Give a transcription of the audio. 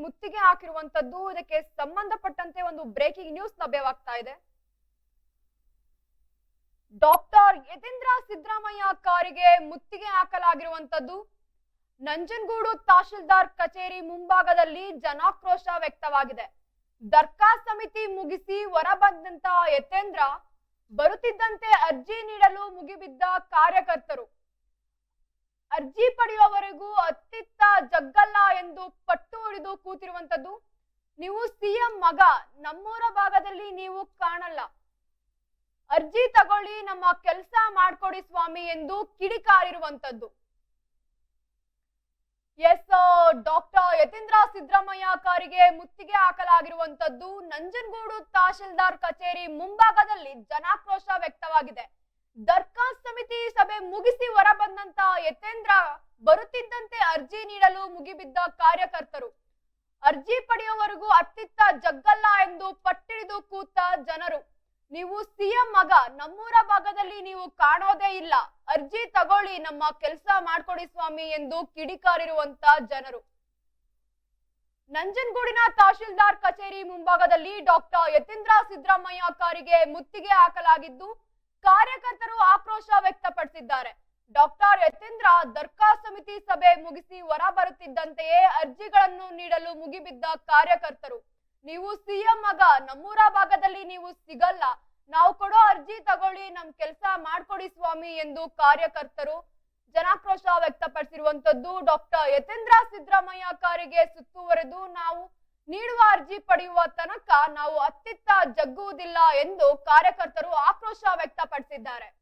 ಮುತ್ತಿಗೆ ಹಾಕಿರುವಂತದ್ದು ಇದಕ್ಕೆ ಸಂಬಂಧಪಟ್ಟಂತೆ ಒಂದು ಬ್ರೇಕಿಂಗ್ ನ್ಯೂಸ್ ಲಭ್ಯವಾಗ್ತಾ ಇದೆ. ಡಾಕ್ಟರ್ ಯತೀಂದ್ರ ಸಿದ್ದರಾಮಯ್ಯ ಕಾರಿಗೆ ಮುತ್ತಿಗೆ ಹಾಕಲಾಗಿರುವಂತದ್ದು. ನಂಜನಗೂಡು ತಹಶೀಲ್ದಾರ್ ಕಚೇರಿ ಮುಂಭಾಗದಲ್ಲಿ ಜನಾಕ್ರೋಶ ವ್ಯಕ್ತವಾಗಿದೆ. ದರ್ಕಾ ಸಮಿತಿ ಮುಗಿಸಿ ಹೊರಬಂದಂತ ಯತೇಂದ್ರ ಬರುತ್ತಿದ್ದಂತೆ ಅರ್ಜಿ ನೀಡಲು ಮುಗಿಬಿದ್ದ ಕಾರ್ಯಕರ್ತರು. ಅರ್ಜಿ ಪಡೆಯುವವರೆಗೂ ಅತ್ತಿತ್ತ ಜಗ್ಗಲ್ಲ ಎಂದು ಪಟ್ಟು ಹಿಡಿದು ಕೂತಿರುವಂತದ್ದು ನೀವು ಸಿಎಂ ಮಗ, ನಮ್ಮೂರ ಭಾಗದಲ್ಲಿ ನೀವು ಕಾಣಲ್ಲ. ಅರ್ಜಿ ತಗೊಳ್ಳಿ, ನಮ್ಮ ಕೆಲಸ ಮಾಡ್ಕೊಡಿ ಸ್ವಾಮಿ ಎಂದು ಕಿಡಿಕಾರಿರುವಂತದ್ದು ಎಸ್ ಡಾಕ್ಟರ್ ಯತೀಂದ್ರ ಸಿದ್ದರಾಮಯ್ಯ ಕಾರಿಗೆ ಮುತ್ತಿಗೆ ಹಾಕಲಾಗಿರುವಂತದ್ದು ನಂಜನಗೂಡು ತಹಶೀಲ್ದಾರ್ ಕಚೇರಿ ಮುಂಭಾಗದಲ್ಲಿ ಜನಾಕ್ರೋಶ ವ್ಯಕ್ತವಾಗಿದೆ. ದರ್ಖಾಸ್ ಸಮಿತಿ ಮುಗಿಸಿ ಹೊರಬಂದಂತ ಯತೇಂದ್ರ ಬರುತ್ತಿದ್ದಂತೆ ಅರ್ಜಿ ನೀಡಲು ಮುಗಿಬಿದ್ದ ಕಾರ್ಯಕರ್ತರು. ಅರ್ಜಿ ಪಡೆಯುವವರೆಗೂ ಅತ್ತಿತ್ತ ಜಗ್ಗಲ್ಲ ಎಂದು ಪಟ್ಟಿಡಿದು ಕೂತ ಜನರು. ನೀವು ಸಿಎಂ ಮಗ, ನಮ್ಮೂರ ಭಾಗದಲ್ಲಿ ನೀವು ಕಾಣೋದೇ ಇಲ್ಲ. ಅರ್ಜಿ ತಗೊಳ್ಳಿ, ನಮ್ಮ ಕೆಲಸ ಮಾಡ್ಕೊಡಿ ಸ್ವಾಮಿ ಎಂದು ಕಿಡಿಕಾರಿರುವಂತ ಜನರು. ನಂಜನಗೂಡಿನ ತಹಶೀಲ್ದಾರ್ ಕಚೇರಿ ಮುಂಭಾಗದಲ್ಲಿ ಡಾಕ್ಟರ್ ಯತೀಂದ್ರ ಸಿದ್ದರಾಮಯ್ಯ ಕಾರಿಗೆ ಮುತ್ತಿಗೆ ಹಾಕಲಾಗಿದ್ದು ಕಾರ್ಯಕರ್ತರು ಆಕ್ರೋಶ ವ್ಯಕ್ತಪಡಿಸಿದ್ದಾರೆ. ಡಾಕ್ಟರ್ ಯತೀಂದ್ರ ದರ್ಖಾ ಸಮಿತಿ ಸಭೆ ಮುಗಿಸಿ ಹೊರ ಬರುತ್ತಿದ್ದಂತೆಯೇ ಅರ್ಜಿಗಳನ್ನು ನೀಡಲು ಮುಗಿಬಿದ್ದ ಕಾರ್ಯಕರ್ತರು. ನೀವು ಸಿಎಂ ಮಗ ನಮ್ಮೂರ ಭಾಗದಲ್ಲಿ ನೀವು ಸಿಗಲ್ಲ. ನಾವು ಕೊಡೋ ಅರ್ಜಿ ತಗೊಳ್ಳಿ, ನಮ್ ಕೆಲಸ ಮಾಡ್ಕೊಡಿ ಸ್ವಾಮಿ ಎಂದು ಕಾರ್ಯಕರ್ತರು ಜನಾಕ್ರೋಶ ವ್ಯಕ್ತಪಡಿಸಿರುವಂತದ್ದು ಡಾಕ್ಟರ್ ಯತೀಂದ್ರ ಸಿದ್ದರಾಮಯ್ಯ ಕಾರಿಗೆ ಸುತ್ತುವರೆದು ನಾವು ನೀಡುವ ಅರ್ಜಿ ಪಡೆಯುವ ತನಕ ನಾವು ಅತ್ತಿತ್ತ ಜಗ್ಗುವುದಿಲ್ಲ ಎಂದು ಕಾರ್ಯಕರ್ತರು ಆಕ್ರೋಶ ವ್ಯಕ್ತಪಡಿಸಿದ್ದಾರೆ.